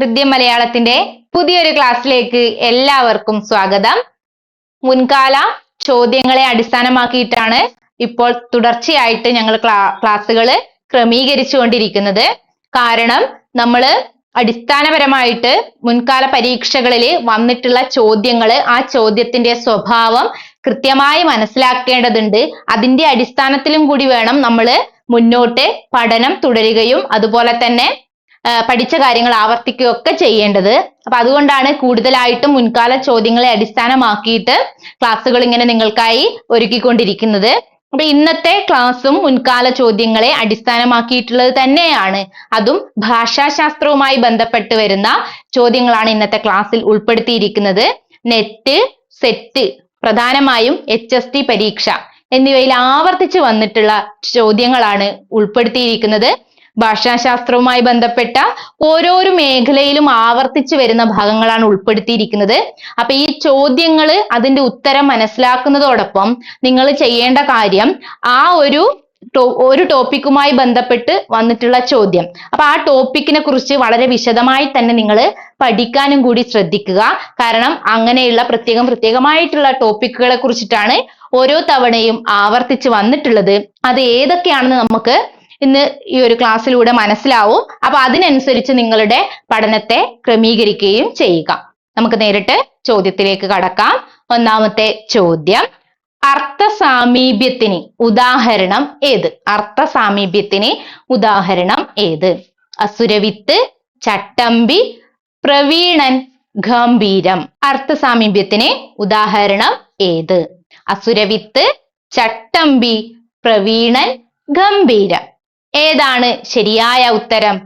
ഹൃദ്യ മലയാളത്തിന്റെ പുതിയൊരു ക്ലാസ്സിലേക്ക് എല്ലാവർക്കും സ്വാഗതം. മുൻകാല ചോദ്യങ്ങളെ അടിസ്ഥാനമാക്കിയിട്ടാണ് ഇപ്പോൾ തുടർച്ചയായിട്ട് ഞങ്ങൾ ക്ലാസ്സുകൾ ക്രമീകരിച്ചു കൊണ്ടിരിക്കുന്നത് കാരണം നമ്മൾ അടിസ്ഥാനപരമായിട്ട് മുൻകാല പരീക്ഷകളിൽ വന്നിട്ടുള്ള ചോദ്യങ്ങൾ ആ ചോദ്യത്തിന്റെ സ്വഭാവം കൃത്യമായി മനസ്സിലാക്കേണ്ടതുണ്ട്. അതിന്റെ അടിസ്ഥാനത്തിലും കൂടി വേണം നമ്മൾ മുന്നോട്ട് പഠനം തുടരുകയും അതുപോലെ തന്നെ പഠിച്ച കാര്യങ്ങൾ ആവർത്തിക്കുകയൊക്കെ ചെയ്യേണ്ടത്. അപ്പൊ അതുകൊണ്ടാണ് കൂടുതലായിട്ടും മുൻകാല ചോദ്യങ്ങളെ അടിസ്ഥാനമാക്കിയിട്ട് ക്ലാസ്സുകൾ ഇങ്ങനെ നിങ്ങൾക്കായി ഒരുക്കിക്കൊണ്ടിരിക്കുന്നത്. അപ്പൊ ഇന്നത്തെ ക്ലാസ്സും മുൻകാല ചോദ്യങ്ങളെ അടിസ്ഥാനമാക്കിയിട്ടുള്ളത് തന്നെയാണ്. അതും ഭാഷാശാസ്ത്രവുമായി ബന്ധപ്പെട്ട് വരുന്ന ചോദ്യങ്ങളാണ് ഇന്നത്തെ ക്ലാസ്സിൽ ഉൾപ്പെടുത്തിയിരിക്കുന്നത്. നെറ്റ് സെറ്റ് പ്രധാനമായും എച്ച് എസ് ടി പരീക്ഷ എന്നിവയിൽ ആവർത്തിച്ച് വന്നിട്ടുള്ള ചോദ്യങ്ങളാണ് ഉൾപ്പെടുത്തിയിരിക്കുന്നത്. ഭാഷാശാസ്ത്രവുമായി ബന്ധപ്പെട്ട ഓരോരോ മേഖലയിലും ആവർത്തിച്ചു വരുന്ന ഭാഗങ്ങളാണ് ഉൾപ്പെടുത്തിയിരിക്കുന്നത്. അപ്പൊ ഈ ചോദ്യങ്ങൾ അതിന്റെ ഉത്തരം മനസ്സിലാക്കുന്നതോടൊപ്പം നിങ്ങൾ ചെയ്യേണ്ട കാര്യം ആ ഒരു ഒരു ടോപ്പിക്കുമായി ബന്ധപ്പെട്ട് വന്നിട്ടുള്ള ചോദ്യം. അപ്പൊ ആ ടോപ്പിക്കിനെ കുറിച്ച് വളരെ വിശദമായി തന്നെ നിങ്ങൾ പഠിക്കാനും കൂടി ശ്രദ്ധിക്കുക. കാരണം അങ്ങനെയുള്ള പ്രത്യേകം പ്രത്യേകമായിട്ടുള്ള ടോപ്പിക്കുകളെ കുറിച്ചിട്ടാണ് ഓരോ തവണയും ആവർത്തിച്ച് വന്നിട്ടുള്ളത്. അത് ഏതൊക്കെയാണെന്ന് നമുക്ക് ഇന്ന് ഈ ഒരു ക്ലാസ്സിലൂടെ മനസ്സിലാവും. അപ്പൊ അതിനനുസരിച്ച് നിങ്ങളുടെ പഠനത്തെ ക്രമീകരിക്കുകയും ചെയ്യുക. നമുക്ക് നേരിട്ട് ചോദ്യത്തിലേക്ക് കടക്കാം. ഒന്നാമത്തെ ചോദ്യം. അർത്ഥ സാമീപ്യത്തിന് ഉദാഹരണം ഏത്? അർത്ഥ സാമീപ്യത്തിന് ഉദാഹരണം ഏത്? അസുരവിത്ത് ചട്ടമ്പി പ്രവീണൻ ഗംഭീരം. അർത്ഥ സാമീപ്യത്തിന് ഉദാഹരണം ഏത്? അസുരവിത്ത് ചട്ടമ്പി പ്രവീണൻ ഗംഭീരം. ഏതാണ് ശരിയായ ഉത്തരം?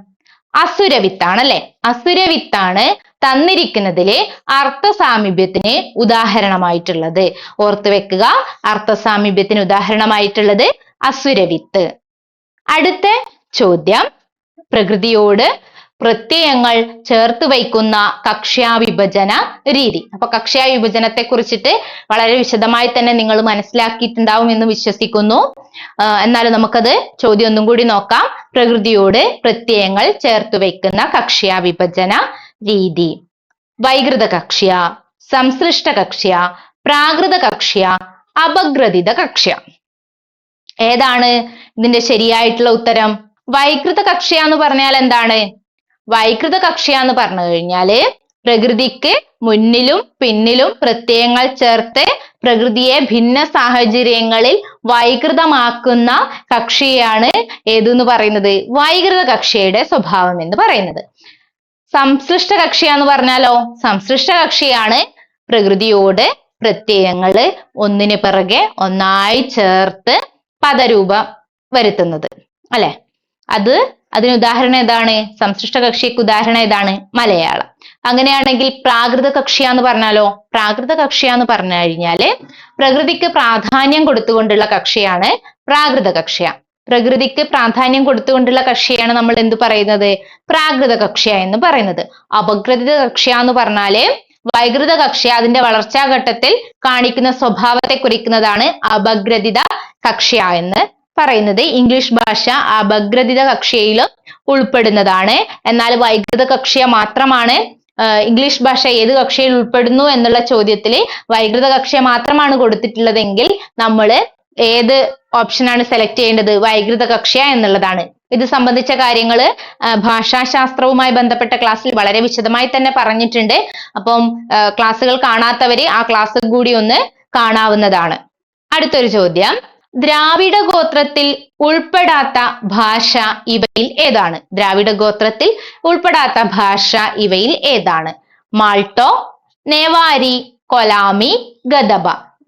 അസുരവിത്താണല്ലേ? അസുരവിത്താണ് തന്നിരിക്കുന്നതിലെ അർത്ഥസാമീപ്യത്തിന് ഉദാഹരണമായിട്ടുള്ളത്. ഓർത്തു വെക്കുക അർത്ഥസാമീപ്യത്തിന് ഉദാഹരണമായിട്ടുള്ളത് അസുരവിത്ത്. അടുത്ത ചോദ്യം. പ്രകൃതിയോട് പ്രത്യയങ്ങൾ ചേർത്ത് വയ്ക്കുന്ന കക്ഷ്യാവിഭജന രീതി. അപ്പൊ കക്ഷ്യാവിഭജനത്തെ കുറിച്ചിട്ട് വളരെ വിശദമായി തന്നെ നിങ്ങൾ മനസ്സിലാക്കിയിട്ടുണ്ടാവും എന്ന് വിശ്വസിക്കുന്നു. എന്നാലും നമുക്കത് ചോദ്യം ഒന്നും കൂടി നോക്കാം. പ്രകൃതിയോട് പ്രത്യയങ്ങൾ ചേർത്ത് വയ്ക്കുന്ന കക്ഷ്യാവിഭജന രീതി. വൈകൃത കക്ഷ്യ സംസൃഷ്ട കക്ഷ്യ പ്രാകൃത കക്ഷ്യ അപഗ്രഥിത കക്ഷ്യ. ഏതാണ് ഇതിന്റെ ശരിയായിട്ടുള്ള ഉത്തരം? വൈകൃത കക്ഷ്യ എന്ന് പറഞ്ഞാൽ എന്താണ്? വൈകൃത കക്ഷ്യ എന്ന് പറഞ്ഞു കഴിഞ്ഞാൽ പ്രകൃതിക്ക് മുന്നിലും പിന്നിലും പ്രത്യയങ്ങൾ ചേർത്ത് പ്രകൃതിയെ ഭിന്ന സാഹചര്യങ്ങളിൽ വൈകൃതമാക്കുന്ന കക്ഷിയാണ് ഏതെന്ന് പറയുന്നത്? വൈകൃത കക്ഷിയുടെ സ്വഭാവം എന്ന് പറയുന്നത്. സംസൃഷ്ട കക്ഷിയാന്ന് പറഞ്ഞാലോ? സംസൃഷ്ട കക്ഷിയാണ് പ്രകൃതിയോട് പ്രത്യയങ്ങൾ ഒന്നിന് പിറകെ ഒന്നായി ചേർത്ത് പദരൂപം വരുത്തുന്നത്. അല്ലെ? അത് അതിന് ഉദാഹരണം ഏതാണ്? സംസൃഷ്ട കക്ഷിക്ക് ഉദാഹരണം ഏതാണ്? മലയാളം. അങ്ങനെയാണെങ്കിൽ പ്രാകൃത കക്ഷിയാന്ന് പറഞ്ഞാലോ? പ്രാകൃത കക്ഷിയ എന്ന് പറഞ്ഞു കഴിഞ്ഞാൽ പ്രകൃതിക്ക് പ്രാധാന്യം കൊടുത്തുകൊണ്ടുള്ള കക്ഷിയാണ് പ്രാകൃത കക്ഷിയ. പ്രകൃതിക്ക് പ്രാധാന്യം കൊടുത്തുകൊണ്ടുള്ള കക്ഷിയാണ് നമ്മൾ എന്ത് പറയുന്നത്? പ്രാകൃത കക്ഷിയ എന്ന് പറയുന്നത്. അപകൃതിത കക്ഷിയ എന്ന് പറഞ്ഞാൽ വൈകൃത കക്ഷിയ അതിന്റെ വളർച്ചാ ഘട്ടത്തിൽ കാണിക്കുന്ന സ്വഭാവത്തെ കുറിക്കുന്നതാണ് അപഗ്രഥിത കക്ഷ്യ എന്ന് പറയുന്നത്. ഇംഗ്ലീഷ് ഭാഷ അപഗ്രഥിത കക്ഷിയിലും ഉൾപ്പെടുന്നതാണ്. എന്നാൽ വൈകൃത കക്ഷിയ മാത്രമാണ് ഇംഗ്ലീഷ് ഭാഷ ഏത് കക്ഷിയിൽ ഉൾപ്പെടുന്നു എന്നുള്ള ചോദ്യത്തിൽ വൈകൃത കക്ഷിയെ മാത്രമാണ് കൊടുത്തിട്ടുള്ളതെങ്കിൽ നമ്മൾ ഏത് ഓപ്ഷനാണ് സെലക്ട് ചെയ്യേണ്ടത്? വൈകൃത കക്ഷ്യ എന്നുള്ളതാണ്. ഇത് സംബന്ധിച്ച കാര്യങ്ങൾ ഭാഷാശാസ്ത്രവുമായി ബന്ധപ്പെട്ട ക്ലാസ്സിൽ വളരെ വിശദമായി തന്നെ പറഞ്ഞിട്ടുണ്ട്. അപ്പം ക്ലാസ്സുകൾ കാണാത്തവര് ആ ക്ലാസ് കൂടി ഒന്ന് കാണാവുന്നതാണ്. അടുത്തൊരു ചോദ്യം. ദ്രാവിഡ ഗോത്രത്തിൽ ഉൾപ്പെടാത്ത ഭാഷ ഇവയിൽ ഏതാണ്? ദ്രാവിഡ ഗോത്രത്തിൽ ഉൾപ്പെടാത്ത ഭാഷ ഇവയിൽ ഏതാണ്? മാൾട്ടോ നെവാരി കൊലാമി ഗദബ.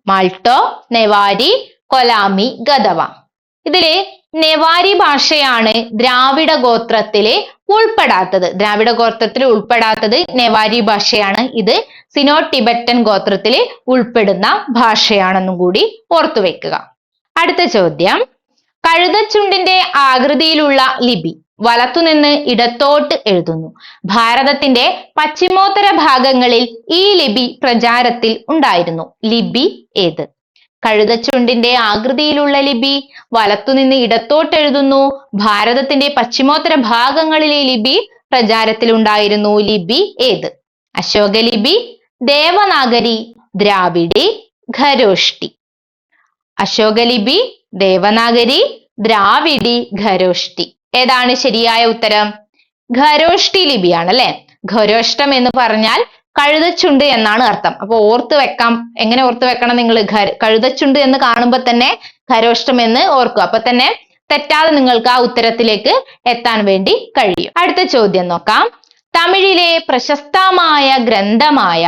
മാൾട്ടോ നെവാരി കൊലാമി ഗദവ ഇതിലെ നെവാരി ഭാഷയാണ് ദ്രാവിഡ ഗോത്രത്തിലെ ഉൾപ്പെടാത്തത്. ദ്രാവിഡ ഗോത്രത്തിൽ ഉൾപ്പെടാത്തത് നെവാരി ഭാഷയാണ്. ഇത് സിനോ ടിബറ്റൻ ഗോത്രത്തിലെ ഉൾപ്പെടുന്ന ഭാഷയാണെന്നും കൂടി ഓർത്തു വെക്കുക അടുത്ത ചോദ്യം. കഴുതച്ചുണ്ടിന്റെ ആകൃതിയിലുള്ള ലിപി വലത്തുനിന്ന് ഇടത്തോട്ട് എഴുതുന്നു. ഭാരതത്തിന്റെ പശ്ചിമോത്തര ഭാഗങ്ങളിൽ ഈ ലിപി പ്രചാരത്തിൽ ഉണ്ടായിരുന്നു. ലിപി ഏത്? കഴുതച്ചുണ്ടിന്റെ ആകൃതിയിലുള്ള ലിപി വലത്തുനിന്ന് ഇടത്തോട്ട് എഴുതുന്നു. ഭാരതത്തിന്റെ പശ്ചിമോത്തര ഭാഗങ്ങളിൽ ഈ ലിപി പ്രചാരത്തിലുണ്ടായിരുന്നു ലിപി ഏത്? അശോകലിപി ദേവനാഗരി ദ്രാവിഡി ഖരോഷ്ടി. അശോകലിപി ദേവനാഗരി ദ്രാവിഡി ഖരോഷ്ടി ഏതാണ് ശരിയായ ഉത്തരം? ഖരോഷ്ടി ലിപിയാണ് അല്ലെ? ഖരോഷ്ടം എന്ന് പറഞ്ഞാൽ കഴുതച്ചുണ്ട് എന്നാണ് അർത്ഥം. അപ്പൊ ഓർത്ത് വെക്കാം. എങ്ങനെ ഓർത്ത് വെക്കണം നിങ്ങൾ കഴുതച്ചുണ്ട് എന്ന് കാണുമ്പോൾ തന്നെ ഖരോഷ്ടം എന്ന് ഓർക്കുക. അപ്പൊ തന്നെ തെറ്റാതെ നിങ്ങൾക്ക് ആ ഉത്തരത്തിലേക്ക് എത്താൻ വേണ്ടി കഴിയും. അടുത്ത ചോദ്യം നോക്കാം. തമിഴിലെ പ്രശസ്തമായ ഗ്രന്ഥമായ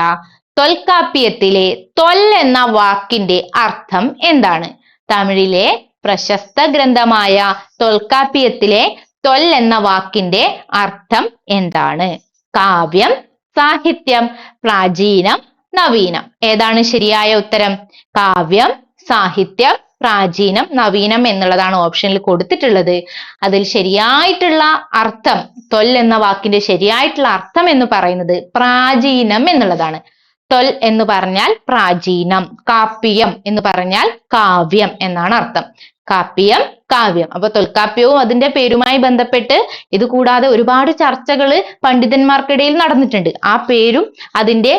തൊൽക്കാപ്പിയത്തിലെ തൊൽ എന്ന വാക്കിന്റെ അർത്ഥം എന്താണ്? തമിഴിലെ പ്രശസ്ത ഗ്രന്ഥമായ തൊൽക്കാപ്പിയത്തിലെ തൊൽ എന്ന വാക്കിന്റെ അർത്ഥം എന്താണ്? കാവ്യം സാഹിത്യം പ്രാചീനം നവീനം. ഏതാണ് ശരിയായ ഉത്തരം? കാവ്യം സാഹിത്യം പ്രാചീനം നവീനം എന്നുള്ളതാണ് ഓപ്ഷനിൽ കൊടുത്തിട്ടുള്ളത്. അതിൽ ശരിയായിട്ടുള്ള അർത്ഥം തൊൽ എന്ന വാക്കിന്റെ ശരിയായിട്ടുള്ള അർത്ഥം എന്ന് പറയുന്നത് പ്രാചീനം എന്നുള്ളതാണ്. തൊൽ എന്ന് പറഞ്ഞാൽ പ്രാചീനം കാപ്പിയം എന്ന് പറഞ്ഞാൽ കാവ്യം എന്നാണ് അർത്ഥം. കാപ്പിയം കാവ്യം. അപ്പൊ തൊൽക്കാപ്യവും അതിന്റെ പേരുമായി ബന്ധപ്പെട്ട് ഇത് കൂടാതെ ഒരുപാട് ചർച്ചകൾ പണ്ഡിതന്മാർക്കിടയിൽ നടന്നിട്ടുണ്ട്. ആ പേരും അതിന്റെ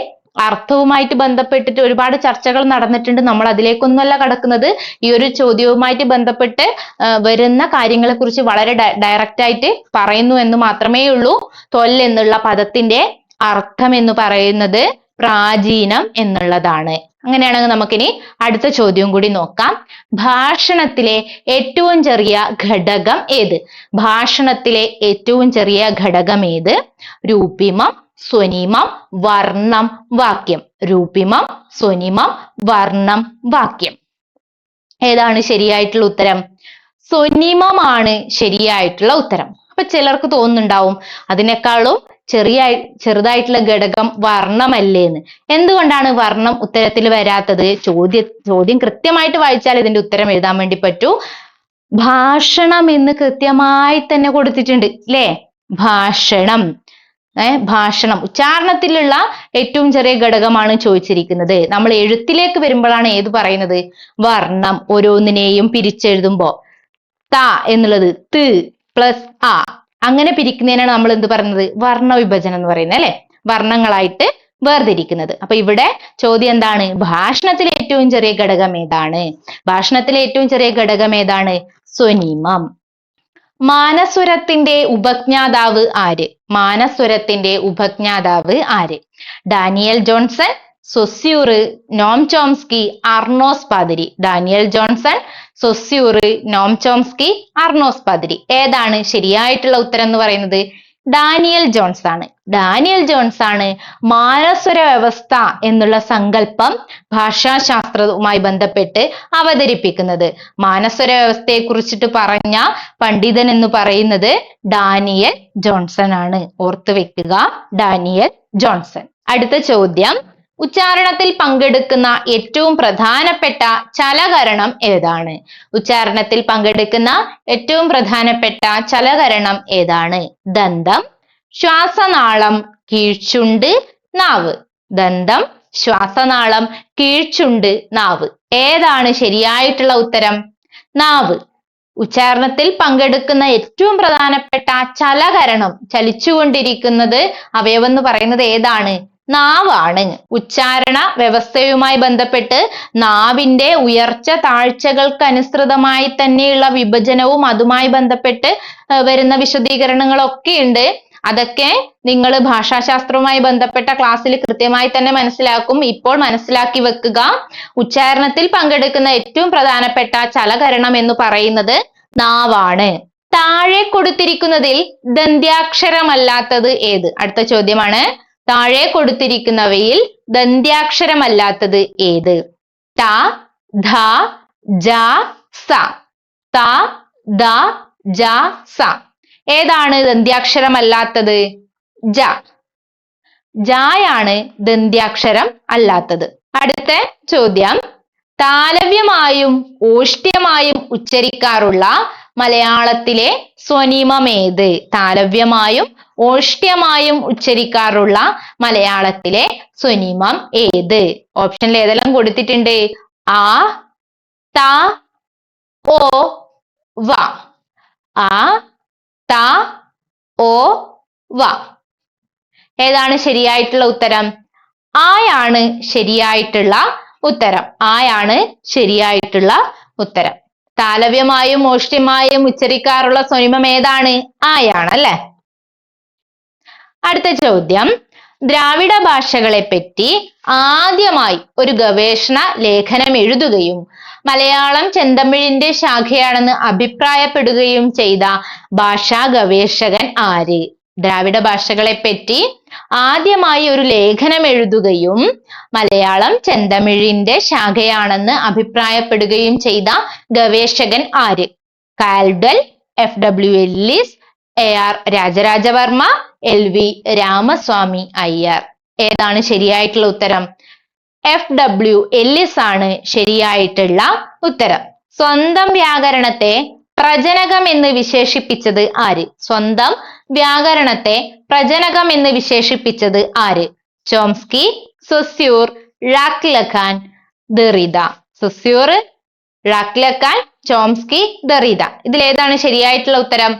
അർത്ഥവുമായിട്ട് ബന്ധപ്പെട്ടിട്ട് ഒരുപാട് ചർച്ചകൾ നടന്നിട്ടുണ്ട്. നമ്മൾ അതിലേക്കൊന്നുമല്ല കടക്കുന്നത്. ഈ ഒരു ചോദ്യവുമായിട്ട് ബന്ധപ്പെട്ട് വരുന്ന കാര്യങ്ങളെ കുറിച്ച് വളരെ ഡയറക്റ്റ് ആയിട്ട് പറയുന്നു എന്ന് മാത്രമേ ഉള്ളൂ തൊൽ എന്നുള്ള പദത്തിന്റെ അർത്ഥം എന്ന് പറയുന്നത് പ്രാചീനം എന്നുള്ളതാണ്. അങ്ങനെയാണെങ്കിൽ നമുക്കിനി അടുത്ത ചോദ്യം കൂടി നോക്കാം. ഭാഷണത്തിലെ ഏറ്റവും ചെറിയ ഘടകം ഏത്? ഭാഷണത്തിലെ ഏറ്റവും ചെറിയ ഘടകം ഏത്? രൂപിമം സ്വനിമം വർണം വാക്യം. രൂപിമം സ്വനിമം വർണം വാക്യം. ഏതാണ് ശരിയായിട്ടുള്ള ഉത്തരം? സ്വനിമമാണ് ശരിയായിട്ടുള്ള ഉത്തരം. അപ്പൊ ചിലർക്ക് തോന്നുന്നുണ്ടാവും അതിനേക്കാളും ചെറിയ ചെറുതായിട്ടുള്ള ഘടകം വർണമല്ലേ എന്ന് എന്തുകൊണ്ടാണ് വർണം ഉത്തരത്തിൽ വരാത്തത്? ചോദ്യ ചോദ്യം കൃത്യമായിട്ട് വായിച്ചാൽ ഇതിന്റെ ഉത്തരം എഴുതാൻ വേണ്ടി പറ്റൂ. ഭാഷണം എന്ന് കൃത്യമായി തന്നെ കൊടുത്തിട്ടുണ്ട് അല്ലേ ഭാഷണം. ഏർ ഭാഷണം. ഉച്ചാരണത്തിലുള്ള ഏറ്റവും ചെറിയ ഘടകമാണ് ചോദിച്ചിരിക്കുന്നത്. നമ്മൾ എഴുത്തിലേക്ക് വരുമ്പോഴാണ് ഏത് പറയുന്നത്? വർണം ഓരോന്നിനെയും പിരിച്ചെഴുതുമ്പോ. ത എന്നുള്ളത് ത് പ്ലസ് ആ. അങ്ങനെ പിരിക്കുന്നതിനാണ് നമ്മൾ എന്ത് പറയുന്നത്? വർണ വിഭജനം എന്ന് പറയുന്നത് അല്ലെ? വർണങ്ങളായിട്ട് വേർതിരിക്കുന്നത്. അപ്പൊ ഇവിടെ ചോദ്യം എന്താണ്? ഭാഷണത്തിലെ ഏറ്റവും ചെറിയ ഘടകം ഏതാണ്? ഭാഷണത്തിലെ ഏറ്റവും ചെറിയ ഘടകം ഏതാണ്? സ്വനിമം. മാനസ്വരത്തിന്റെ ഉപജ്ഞാതാവ് ആര്? മാനസ്വരത്തിന്റെ ഉപജ്ഞാതാവ് ആര്? Daniel Johnson Saussure Noam Chomsky Arnos Pathiri. Daniel Johnson Saussure Noam Chomsky Arnos Pathiri. ഏതാണ് ശരിയായിട്ടുള്ള ഉത്തരം എന്ന് പറയുന്നത്? ഡാനിയൽ ജോൺസ് ആണ് ഡാനിയൽ ജോൺസ് ആണ് മാനസ്വര വ്യവസ്ഥ എന്നുള്ള സങ്കല്പം ഭാഷാശാസ്ത്രവുമായി ബന്ധപ്പെട്ട് അവതരിപ്പിക്കുന്നത്. മാനസ്വര വ്യവസ്ഥയെ കുറിച്ചിട്ട് പറഞ്ഞ പണ്ഡിതൻ എന്ന് പറയുന്നത് ഡാനിയൽ ജോൺസൺ ആണ്. ഓർത്തു വെക്കുക ഡാനിയൽ ജോൺസൺ. അടുത്ത ചോദ്യം. ഉച്ചാരണത്തിൽ പങ്കെടുക്കുന്ന ഏറ്റവും പ്രധാനപ്പെട്ട ചലകരണം ഏതാണ്? ഉച്ചാരണത്തിൽ പങ്കെടുക്കുന്ന ഏറ്റവും പ്രധാനപ്പെട്ട ചലകരണം ഏതാണ്? ദന്തം ശ്വാസനാളം കീഴ്ചുണ്ട് നാവ്. ദന്തം ശ്വാസനാളം കീഴ്ചുണ്ട് നാവ്. ഏതാണ് ശരിയായിട്ടുള്ള ഉത്തരം? നാവ്. ഉച്ചാരണത്തിൽ പങ്കെടുക്കുന്ന ഏറ്റവും പ്രധാനപ്പെട്ട ചലകരണം ചലിച്ചുകൊണ്ടിരിക്കുന്നത് അവയവം എന്ന് പറയുന്നത് ഏതാണ്? നാവാണ്. ഉച്ചാരണ വ്യവസ്ഥയുമായി ബന്ധപ്പെട്ട് നാവിന്റെ ഉയർച്ച താഴ്ചകൾക്ക് അനുസൃതമായി തന്നെയുള്ള വിഭജനവും അതുമായി ബന്ധപ്പെട്ട് വരുന്ന വിശദീകരണങ്ങളൊക്കെ ഉണ്ട് അതൊക്കെ നിങ്ങൾ ഭാഷാശാസ്ത്രവുമായി ബന്ധപ്പെട്ട ക്ലാസ്സിൽ കൃത്യമായി തന്നെ മനസ്സിലാക്കും. ഇപ്പോൾ മനസ്സിലാക്കി വെക്കുക. ഉച്ചാരണത്തിൽ പങ്കെടുക്കുന്ന ഏറ്റവും പ്രധാനപ്പെട്ട ചലകരണം എന്ന് പറയുന്നത് നാവാണ്. താഴെ കൊടുത്തിരിക്കുന്നതിൽ ദന്ത്യാക്ഷരമല്ലാത്തത് ഏത്? അടുത്ത ചോദ്യമാണ്. താഴെ കൊടുത്തിരിക്കുന്നവയിൽ ദന്ത്യാക്ഷരമല്ലാത്തത് ഏത്? ത ധ ജ സ. ത ദ ജ സ. ഏതാണ് ദന്ത്യാക്ഷരമല്ലാത്തത് ജ. ജായാണ് ദന്ത്യാക്ഷരം അല്ലാത്തത്. അടുത്ത ചോദ്യം. താലവ്യമായും ഓഷ്ട്യമായും ഉച്ചരിക്കാറുള്ള മലയാളത്തിലെ സ്വനിമമേത്? താരവ്യമായും ഓഷ്ട്യമായും ഉച്ചരിക്കാറുള്ള മലയാളത്തിലെ സ്വനിമം ഏത്? ഓപ്ഷനിൽ ഏതെല്ലാം കൊടുത്തിട്ടുണ്ട്? ആ ത ഓ വ. ആ ത ഓ വ. ഏതാണ് ശരിയായിട്ടുള്ള ഉത്തരം? ആയാണ് ശരിയായിട്ടുള്ള ഉത്തരം. ആയാണ് ശരിയായിട്ടുള്ള ഉത്തരം. താലവ്യമായും മോഷ്ടിമായും ഉച്ചരിക്കാറുള്ള സ്വനിമം ഏതാണ്? ആയാണ് അല്ലെ അടുത്ത ചോദ്യം. ദ്രാവിഡ ഭാഷകളെ പറ്റി ആദ്യമായി ഒരു ഗവേഷണ ലേഖനം എഴുതുകയും മലയാളം ചെന്തമിഴിന്റെ ശാഖയാണെന്ന് അഭിപ്രായപ്പെടുകയും ചെയ്ത ഭാഷാ ഗവേഷകൻ ആര്? ദ്രാവിഡ ഭാഷകളെ പറ്റി ആദ്യമായി ഒരു ലേഖനം എഴുതുകയും മലയാളം ചെന്തമിഴിന്റെ ശാഖയാണെന്ന് അഭിപ്രായപ്പെടുകയും ചെയ്ത ഗവേഷകൻ ആര്? Caldwell F W Ellis A R Rajaraja Varma L V Ramaswamy Iyer. ഏതാണ് ശരിയായിട്ടുള്ള ഉത്തരം? എഫ് ഡബ്ല്യു എല്ലിസ് ആണ് ശരിയായിട്ടുള്ള ഉത്തരം. സ്വന്തം വ്യാകരണത്തെ പ്രജനകം എന്ന് വിശേഷിപ്പിച്ചത് ആര്? സ്വന്തം വ്യാകരണത്തെ പ്രജനകം എന്ന് വിശേഷിപ്പിച്ചത് ആര്? Chomsky Saussure Jacques Lacan Derrida. Saussure Jacques Lacan Chomsky Derrida. ഇതിൽ ഏതാണ് ശരിയായിട്ടുള്ള ഉത്തരം?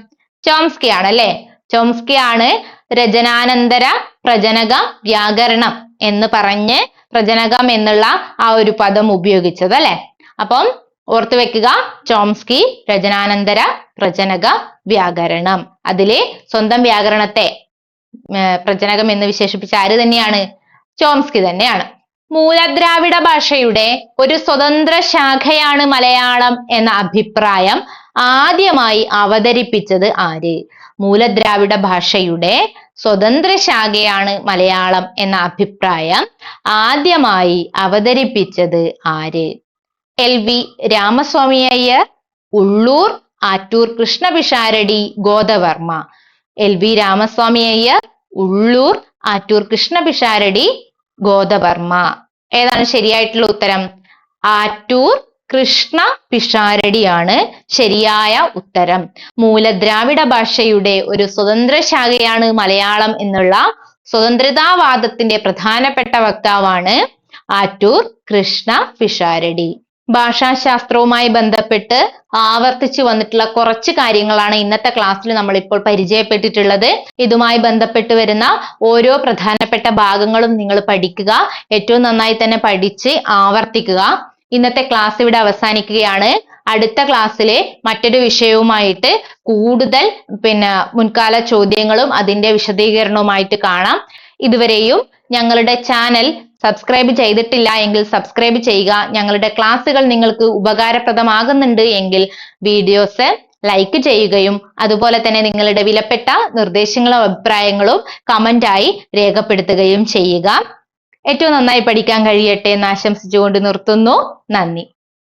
ചോംസ്കി ആണ് അല്ലെ ചോംസ്കി ആണ് രചനാനന്തര പ്രജനക വ്യാകരണം എന്ന് പറഞ്ഞ് പ്രജനകം എന്നുള്ള ആ ഒരു പദം ഉപയോഗിച്ചത് അല്ലെ? അപ്പം ഓർത്തു വെക്കുക. ചോംസ്കി രചനാനന്തര പ്രജനക വ്യാകരണം. അതിലെ സ്വന്തം വ്യാകരണത്തെ പ്രചനകം എന്ന് വിശേഷിപ്പിച്ച ആര് തന്നെയാണ്? ചോംസ്കി തന്നെയാണ്. മൂലദ്രാവിഡ ഭാഷയുടെ ഒരു സ്വതന്ത്ര ശാഖയാണ് മലയാളം എന്ന അഭിപ്രായം ആദ്യമായി അവതരിപ്പിച്ചത് ആര്? മൂലദ്രാവിഡ ഭാഷയുടെ സ്വതന്ത്ര ശാഖയാണ് മലയാളം എന്ന അഭിപ്രായം ആദ്യമായി അവതരിപ്പിച്ചത് ആര്? L V Ramaswamy Iyer Ulloor Attoor Krishna Pisharody Godavarma. L V Ramaswamy Iyer Ulloor Attoor Krishna Pisharody Godavarma. ഏതാണ് ശരിയായിട്ടുള്ള ഉത്തരം? ആറ്റൂർ കൃഷ്ണ പിഷാരടിയാണ് ശരിയായ ഉത്തരം. മൂലദ്രാവിഡ ഭാഷയുടെ ഒരു സ്വതന്ത്ര ശാഖയാണ് മലയാളം എന്നുള്ള സ്വതന്ത്രതാവാദത്തിന്റെ പ്രധാനപ്പെട്ട വക്താവാണ് ആറ്റൂർ കൃഷ്ണ പിഷാരടി ഭാഷാശാസ്ത്രവുമായി ബന്ധപ്പെട്ട് ആവർത്തിച്ചു വന്നിട്ടുള്ള കുറച്ച് കാര്യങ്ങളാണ് ഇന്നത്തെ ക്ലാസ്സിൽ നമ്മൾ ഇപ്പോൾ പരിചയപ്പെട്ടിട്ടുള്ളത്. ഇതുമായി ബന്ധപ്പെട്ട് വരുന്ന ഓരോ പ്രധാനപ്പെട്ട ഭാഗങ്ങളും നിങ്ങൾ പഠിക്കുക. ഏറ്റവും നന്നായി തന്നെ പഠിച്ച് ആവർത്തിക്കുക. ഇന്നത്തെ ക്ലാസ് ഇവിടെ അവസാനിക്കുകയാണ്. അടുത്ത ക്ലാസ്സിലെ മറ്റൊരു വിഷയവുമായിട്ട് കൂടുതൽ പിന്നെ മുൻകാല ചോദ്യങ്ങളും അതിന്റെ വിശദീകരണവുമായിട്ട് കാണാം. ഇതുവരെയും ഞങ്ങളുടെ ചാനൽ സബ്സ്ക്രൈബ് ചെയ്തിട്ടില്ല എങ്കിൽ സബ്സ്ക്രൈബ് ചെയ്യുക. ഞങ്ങളുടെ ക്ലാസ്സുകൾ നിങ്ങൾക്ക് ഉപകാരപ്രദമാകുന്നുണ്ട് എങ്കിൽ വീഡിയോസ് ലൈക്ക് ചെയ്യുകയും അതുപോലെ തന്നെ നിങ്ങളുടെ വിലപ്പെട്ട നിർദ്ദേശങ്ങളും അഭിപ്രായങ്ങളും കമന്റായി രേഖപ്പെടുത്തുകയും ചെയ്യുക. ഏറ്റവും നന്നായി പഠിക്കാൻ കഴിയട്ടെ എന്ന് ആശംസിച്ചുകൊണ്ട് നിർത്തുന്നു. നന്ദി.